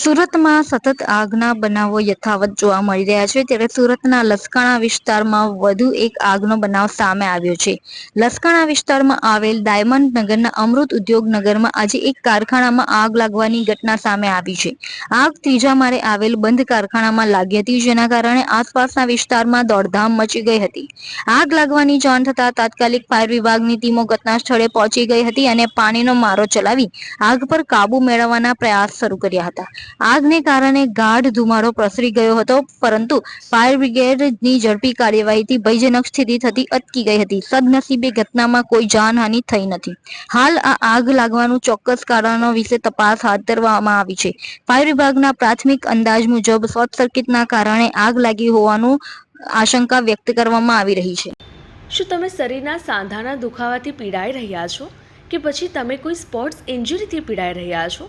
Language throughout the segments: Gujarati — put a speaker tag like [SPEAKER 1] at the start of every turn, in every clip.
[SPEAKER 1] સુરતમાં સતત આગના બનાવો યથાવત જોવા મળી રહ્યા છે ત્યારે સુરતના લસકાણા વિસ્તારમાં વધુ એક આગનો બનાવ સામે આવ્યો છે લસકાણા વિસ્તારમાં આવેલ ડાયમંડ નગરના અમૃત ઉદ્યોગ નગરમાં આજે એક કારખાનામાં આગ લાગવાની ઘટના સામે આવી છે આગ ત્રીજા મારે આવેલ બંધ કારખાનામાં લાગી હતી જેના કારણે આસપાસના વિસ્તારમાં દોડધામ મચી ગઈ હતી આગ લાગવાની જાણ થતા તાત્કાલિક ફાયર વિભાગની ટીમો ઘટના સ્થળે પહોંચી ગઈ હતી અને પાણીનો મારો ચલાવી આગ પર કાબુ મેળવવાના પ્રયાસ શરૂ કર્યા હતા આગને કારણે ગાઢ ધુમાડો પ્રસરી ગયો હતો પરંતુ ફાયર બ્રિગેડની ઝડપી કાર્યવાહીથી ભયજનક સ્થિતિ થતી અટકી ગઈ હતી સદનસીબે ઘટનામાં કોઈ જાનહાનિ થઈ નથી હાલ આ આગ લાગવાનું ચોક્કસ કારણો વિશે તપાસ હાથ ધરવામાં આવી છે ફાયર વિભાગના પ્રાથમિક અંદાજ મુજબ શોર્ટ સર્કિટના કારણે આગ લાગી હોવાનું આશંકા વ્યક્ત કરવામાં આવી રહી છે
[SPEAKER 2] શું તમે શરીરના સાંધાના દુખાવાથી પીડાઈ રહ્યા છો કે પછી તમે કોઈ સ્પોર્ટ્સ ઇન્જરીથી પીડાઈ રહ્યા છો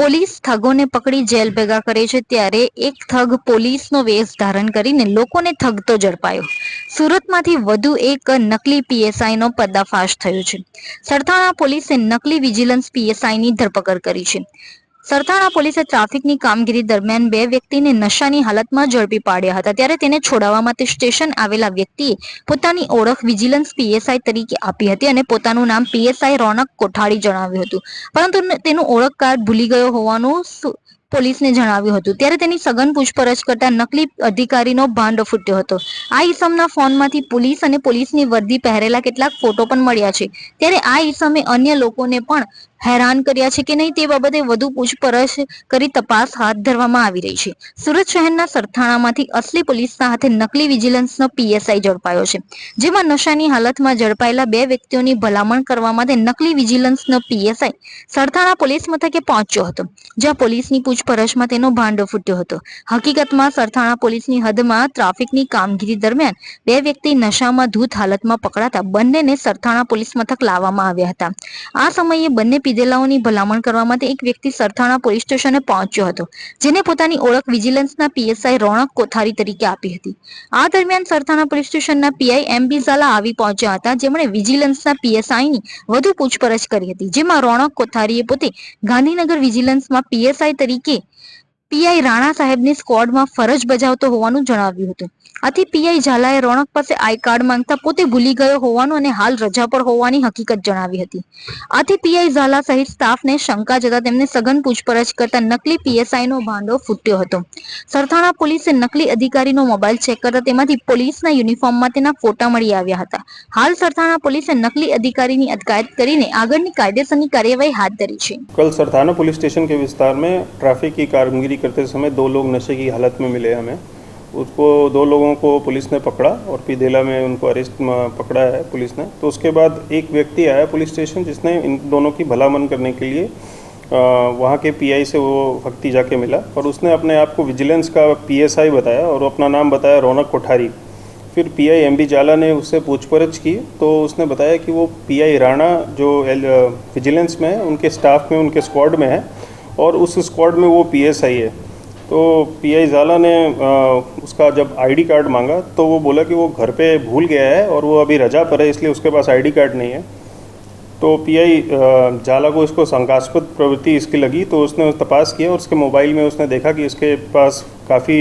[SPEAKER 1] પોલીસ ઠગોને પકડી જેલ ભેગા કરે છે ત્યારે એક ઠગ પોલીસનો વેશ ધારણ કરીને લોકોને થગતો ઝડપાયો સુરતમાંથી વધુ એક નકલી પીએસઆઈનો પર્દાફાશ થયો છે સરથાણા પોલીસે નકલી વિજિલન્સ પીએસઆઈની ધરપકડ કરી છે સરથાણા પોલીસે ટ્રાફિકની કામગીરી દરમિયાન બે વ્યક્તિને નશાની હાલતમાં ઝડપી પાડ્યા હતા ત્યારે તેને છોડાવવા માટે સ્ટેશન આવેલા વ્યક્તિએ પોતાની ઓળખ વિજિલન્સ પીએસઆઈ તરીકે આપી હતી અને પોતાનું નામ પીએસઆઈ રોનક કોઠારી જણાવ્યું હતું પરંતુ તેનું ઓળખ કાર્ડ ભૂલી ગયો હોવાનું પોલીસને જણાવ્યું હતું ત્યારે તેની સઘન પૂછપરછ કરતા નકલી અધિકારીનો ભાંડો ફૂટ્યો હતો આ ઈસમના ફોનમાંથી પોલીસ અને પોલીસની વર્દી પહેરેલા કેટલાક ફોટો પણ મળ્યા છે ત્યારે આ ઈસમે અન્ય લોકોને પણ હેરાન કર્યા છે કે નહીં તે બાબતે વધુ પૂછપરછ કરી તપાસ હાથ ધરવામાં આવી રહી છે સુરત શહેરના સરથાણામાંથી અસલી પોલીસ સાથે નકલી વિજિલન્સનો પીએસઆઈ ઝડપાયો છે જેમાં નશાની હાલતમાં ઝડપાયેલા બે વ્યક્તિઓની ભલામણ કરવા માટે નકલી વિજિલન્સનો પીએસઆઈ સરથાણા પોલીસ મથકે પહોંચ્યો હતો જ્યાં પોલીસની પૂછપરછમાં તેનો ભાંડો ફૂટ્યો હતો હકીકતમાં સરથાણા પોલીસની હદમાં ટ્રાફિકની કામગીરી દરમિયાન બે વ્યક્તિ નશામાં ધૂત હાલતમાં પકડાતા બંનેને સરથાણા પોલીસ મથક લાવવામાં આવ્યા હતા આ સમયે બંને પીધેલાઓની ભલામણ કરવા માટે એક વ્યક્તિ સરથાણા પોલીસ સ્ટેશને પહોંચ્યો હતો જેને પોતાની ઓળખ વિજિલન્સના પીએસઆઈ રોણક કોથારી તરીકે આપી હતી આ દરમિયાન સરથાણા પોલીસ સ્ટેશનના પીઆઈ એમ બી ઝાલા આવી પહોંચ્યા હતા જેમણે વિજિલન્સના પીએસઆઈની વધુ પૂછપરછ કરી હતી જેમાં રોણક કોઠારીએ પોતે ગાંધીનગર વિજિલન્સમાં પીએસઆઈ તરીકે પીઆઈ રાણા સાહેબની સ્કોડમાં ફરજ બજાવતો હોવાનું જણાવ્યું હતું આથી પીઆઈ ઝાલાએ રોણક પાસે આઈ કાર્ડ માંગતા પોતે ભૂલી ગયો હોવાનું અને હાલ રજા પર હોવાની હકીકત જણાવી હતી આથી પીઆઈ ઝાલા સહિત સ્ટાફને શંકા જતા તેમને સઘન પૂછપરછ કરતા નકલી પીએસઆઈ નો ભાંડો ફૂટ્યો હતો સરથાણા પોલીસે નકલી અધિકારીનો મોબાઈલ ચેક કરતા તેમાંથી પોલીસના યુનિફોર્મમાં તેના ફોટા મળી આવ્યા હતા હાલ સરથાણા પોલીસે નકલી અધિકારીની અટકાયત કરીને આગળની કાયદેસરની કાર્યવાહી હાથ ધરી છે
[SPEAKER 3] કલ સરથાણા પોલીસ સ્ટેશન કે વિસ્તારમાં ટ્રાફિક કામગીરી करते समय दो लोग नशे की हालत में मिले हमें उसको दो लोगों को पुलिस ने पकड़ा और पीधेला में उनको अरेस्ट पकड़ा है पुलिस ने तो उसके बाद एक व्यक्ति आया पुलिस स्टेशन जिसने इन दोनों की भलामन करने के लिए वहाँ के पीआई से वो व्यक्ति जाके मिला और उसने अपने आप को विजिलेंस का पीएसआई बताया और अपना नाम बताया रौनक कोठारी फिर पीआई एमबी जाला ने उससे पूछपरछ की तो उसने बताया कि वो पीआई राणा जो विजिलेंस में है उनके स्टाफ में उनके स्क्वाड में है और उस स्क्वाड में वो पीएसआई है तो पीआई झाला ने आ, उसका जब आईडी कार्ड मांगा तो वो बोला कि वो घर पे भूल गया है और वो अभी रजा पर है इसलिए उसके पास आईडी कार्ड नहीं है तो पीआई झाला को इसको शंकास्पद प्रवृत्ति इसकी लगी तो उसने तपास किया और उसके मोबाइल में उसने देखा कि इसके पास काफ़ी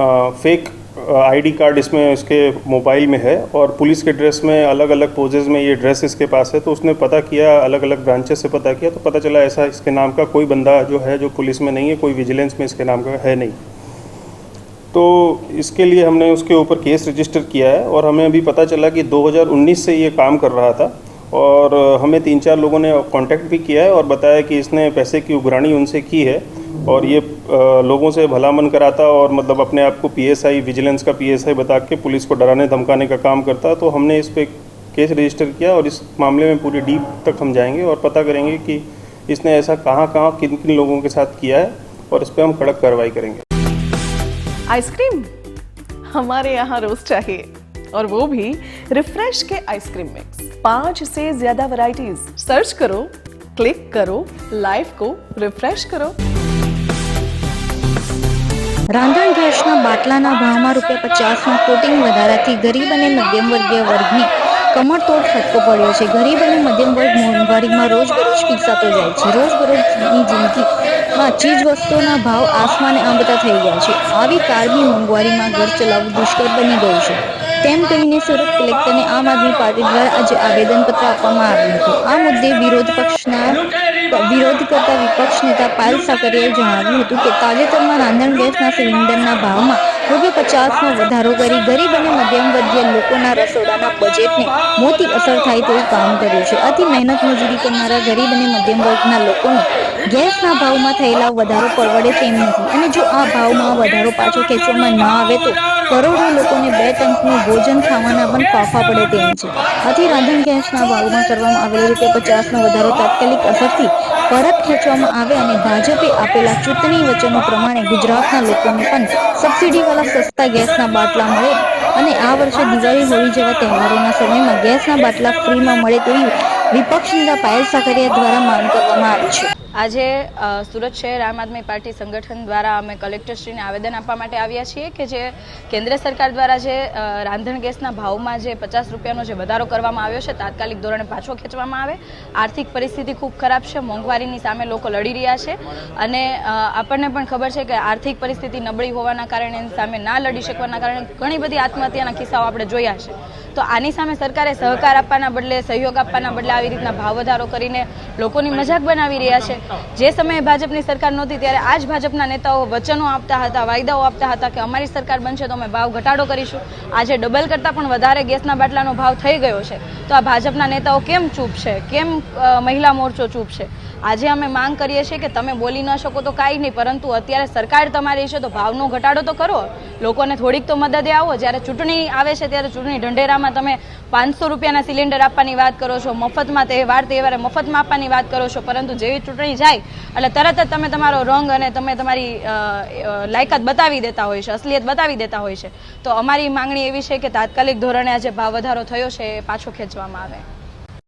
[SPEAKER 3] फेक आईडी कार्ड इसमें इसके मोबाइल में है और पुलिस के ड्रेस में अलग अलग पोजेज में ये ड्रेस इसके पास है तो उसने पता किया अलग अलग ब्रांचेस से पता किया तो पता चला ऐसा इसके नाम का कोई बंदा जो है जो पुलिस में नहीं है कोई विजिलेंस में इसके नाम का है नहीं तो इसके लिए हमने उसके ऊपर केस रजिस्टर किया है और हमें अभी पता चला कि 2019 से ये काम कर रहा था और हमें तीन चार लोगों ने कांटेक्ट भी किया है और बताया कि इसने पैसे की उगरानी उनसे की है और ये लोगों से भला मन कराता और मतलब अपने आप को पीएसआई विजिलेंस का पीएसआई बता के पुलिस को डराने धमकाने का काम करता तो हमने इस पर केस रजिस्टर किया और इस मामले में पूरी डीप तक हम जाएंगे और पता करेंगे कि इसने ऐसा कहाँ कहाँ किन किन लोगों के साथ किया है और इस पर हम कड़क कार्रवाई करेंगे
[SPEAKER 2] आइसक्रीम हमारे यहाँ रोज चाहिए और वो भी रिफ्रेश के आइसक्रीम मिक्स पांच से ज्यादा वैरायटीज सर्च करो क्लिक करो लाइफ को रिफ्रेश करो
[SPEAKER 1] રાંધણ ગેસના બાટલાના ભાવમાં રૂપિયા પચાસના કોટિંગ વધારાથી ગરીબ અને મધ્યમ વર્ગીય કમર તોડ ફટકો પડ્યો છે ગરીબ અને મધ્યમ વર્ગ મોંઘવારીમાં રોજબરોજ પીસાતો જાય છે રોજબરોજની જિંદગીમાં ચીજવસ્તુઓના ભાવ આસમાને આંબતા થઈ ગયા છે આવી કારમી મોંઘવારીમાં ઘર ચલાવવું દુષ્કર બની ગયું છે તેમ કહીને સુરત કલેક્ટરને આમ આદમી પાર્ટી દ્વારા આજે આવેદનપત્ર આપવામાં આવ્યું હતું આ મુદ્દે વિરોધ પક્ષના વિરોધ કરતા વિપક્ષ નેતા પાયલ સાકરિયાએ જણાવ્યું હતું કે તાજેતરમાં રાંધણ ગેસના સિલિન્ડરના ભાવમાં રૂપિયા પચાસનો વધારો કરી ગરીબ અને મધ્યમ વર્ગીય લોકોના રસોડાના બજેટને મોટી અસર થાય તેવું કામ કર્યું છે અતિ મહેનત મજૂરી કરનારા ગરીબ અને મધ્યમ વર્ગના લોકોને ગેસના ભાવમાં થયેલા વધારો પરવડે તેમ નથી અને જો આ ભાવમાં વધારો પાછો ખેંચવામાં ન આવે તો કરોડો લોકોને બે ટંકનું ભોજન ખાવાના પણ ફાફા પડે તેમ છે આથી રાંધણ ગેસના ભાવમાં કરવામાં આવેલો રૂપિયા પચાસનો વધારો તાત્કાલિક અસરથી પરત ખેંચવામાં આવે અને ભાજપે આપેલા ચૂંટણી વચનો પ્રમાણે ગુજરાતના લોકોને પણ સબસિડીવાળા સસ્તા ગેસના બાટલા મળે અને આ વર્ષે દિવાળી હોળી જેવા તહેવારોના સમયમાં ગેસના બાટલા ફ્રીમાં મળે તેવી વિપક્ષ નેતા પાયલ સાકરિયા દ્વારા માંગ કરવામાં આવી છે
[SPEAKER 2] આજે સુરત શહેર આમ આદમી પાર્ટી સંગઠન દ્વારા અમે કલેક્ટરશ્રીને આવેદન આપવા માટે આવ્યા છીએ કે જે કેન્દ્ર સરકાર દ્વારા જે રાંધણ ગેસના ભાવમાં જે પચાસ રૂપિયાનો જે વધારો કરવામાં આવ્યો છે તાત્કાલિક ધોરણે પાછો ખેંચવામાં આવે આર્થિક પરિસ્થિતિ ખૂબ ખરાબ છે મોંઘવારીની સામે લોકો લડી રહ્યા છે અને આપણને પણ ખબર છે કે આર્થિક પરિસ્થિતિ નબળી હોવાના કારણે સામે ના લડી શકવાના કારણે ઘણી બધી આત્મહત્યાના કિસ્સાઓ આપણે જોયા છે તો આની સામે સરકારે સહકાર આપવાના બદલે સહયોગ આપવાના બદલે આવી રીતના ભાવ વધારો કરીને લોકોની મજાક બનાવી રહ્યા છે જે સમયે ભાજપની સરકાર નહોતી ત્યારે આ જ ભાજપના નેતાઓ વચનો આપતા હતા વાયદાઓ આપતા હતા કે અમારી સરકાર બનશે તો અમે ભાવ ઘટાડો કરીશું આજે ડબલ કરતાં પણ વધારે ગેસના બાટલાનો ભાવ થઈ ગયો છે તો આ ભાજપના નેતાઓ કેમ ચૂપ છે કેમ મહિલા મોરચો ચૂપ છે આજે અમે માંગ કરીએ છીએ કે તમે બોલી ન શકો તો કાંઈ નહીં પરંતુ અત્યારે સરકાર તમારી છે તો ભાવનો ઘટાડો તો કરો લોકોને થોડીક તો મદદે આવો જ્યારે ચૂંટણી આવે છે ત્યારે ચૂંટણી ઢંઢેરામાં તમે પાંચસો રૂપિયાના સિલિન્ડર આપવાની વાત કરો છો મફતમાં તહેવાર તહેવારે મફતમાં આપવાની વાત કરો છો પરંતુ જેવી ચૂંટણી જાય એટલે તરત જ તમે તમારો રંગ અને તમે તમારી લાયકાત બતાવી દેતા હોય છે અસલિયત બતાવી દેતા હોય છે તો અમારી માંગણી એવી છે કે તાત્કાલિક ધોરણે આ જે ભાવ વધારો થયો છે એ પાછો ખેંચવામાં આવે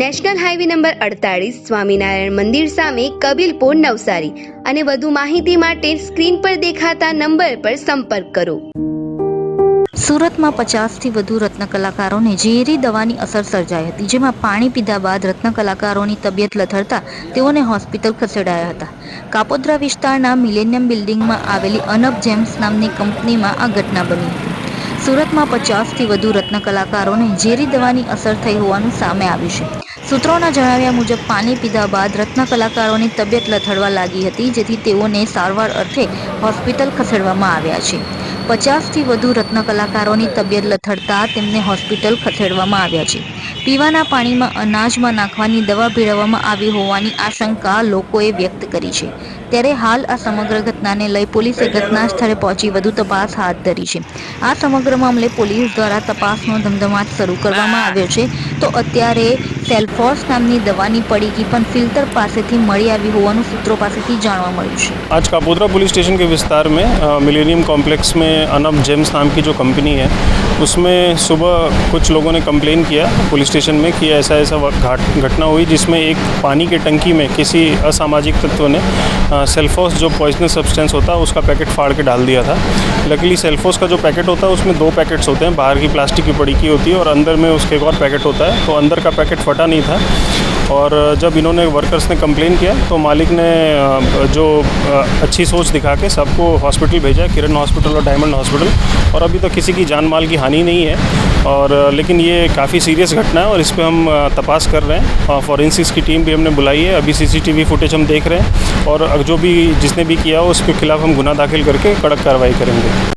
[SPEAKER 1] નેશનલ હાઈવે નંબર અડતાળીસ સ્વામિનારાયણ મંદિર સામે કબીલપુર નવસારી અને વધુ માહિતી માટે સ્ક્રીન પર દેખાતા નંબર પર સંપર્ક કરો સુરતમાં પચાસથી વધુ રત્નકલાકારોને ઝેરી દવાની અસર સર્જાઈ હતી જેમાં પાણી પીધા બાદ રત્નકલાકારોની તબિયત લથડતા તેઓને હોસ્પિટલ ખસેડાયા હતા કાપોદ્રા વિસ્તારના મિલેનિયમ બિલ્ડિંગમાં આવેલી અનબ જેમ્સ નામની કંપનીમાં આ ઘટના બની હતી સુરતમાં પચાસથી વધુ રત્નકલાકારોને ઝેરી દવાની અસર થઈ હોવાનું સામે આવ્યું છે સૂત્રોના જણાવ્યા મુજબ પાણી પીધા બાદ રત્ન કલાકારોની તબિયત લથડવા લાગી હતી જેથી તેઓને સારવાર અર્થે હોસ્પિટલ ખસેડવામાં આવ્યા છે પચાસથી વધુ રત્ન કલાકારોની તબિયત લથડતા તેમને હોસ્પિટલ ખસેડવામાં આવ્યા છે પીવાના પાણીમાં અનાજમાં નાખવાની દવા ભેળવવામાં આવી હોવાની આશંકા લોકોએ વ્યક્ત કરી છે ત્યારે હાલ આ સમગ્ર ઘટનાને લઈ પોલીસે ઘટના સ્થળે પહોંચી વધુ તપાસ હાથ ધરી છે આ સમગ્ર મામલે પોલીસ દ્વારા તપાસનો ધમધમાટ શરૂ કરવામાં આવ્યો છે તો અત્યારે સેલ્ફોર્સ નામની दवा પડીકી પણ फिल्टर પાસેથી મળી આવી હોવાનું સૂત્રો પાસેથી જાણવા મળ્યું છે
[SPEAKER 3] आज कापोद्रा पुलिस स्टेशन के विस्तार में मिलेनियम कॉम्प्लेक्स में अनब जेम्स नाम की जो कंपनी है उसमें सुबह कुछ लोगों ने कंप्लेन किया पुलिस स्टेशन में कि ऐसा ऐसा घटना हुई जिसमें एक पानी के टंकी में किसी असामाजिक तत्व ने सेल्फोस जो पॉइजनस सब्सटेंस होता है उसका पैकेट फाड़ के डाल दिया था लकीली सेल्फोस का जो पैकेट होता है उसमें दो पैकेट्स होते हैं बाहर की प्लास्टिक की पड़ी की होती है और अंदर में उसके एक और पैकेट होता है तो अंदर का पैकेट फट डाटा नहीं था और जब इन्होंने वर्कर्स ने कंप्लेन किया तो मालिक ने जो अच्छी सोच दिखा के सबको हॉस्पिटल भेजा किरण हॉस्पिटल और डायमंड हॉस्पिटल और अभी तो किसी की जान माल की हानि नहीं है और लेकिन ये काफ़ी सीरियस घटना है और इस पर हम तपास कर रहे हैं फॉरेंसिक्स की टीम भी हमने बुलाई है अभी सीसीटीवी फुटेज हम देख रहे हैं और जो भी जिसने भी किया उसके खिलाफ़ हम गुना दाखिल करके कड़क कार्रवाई करेंगे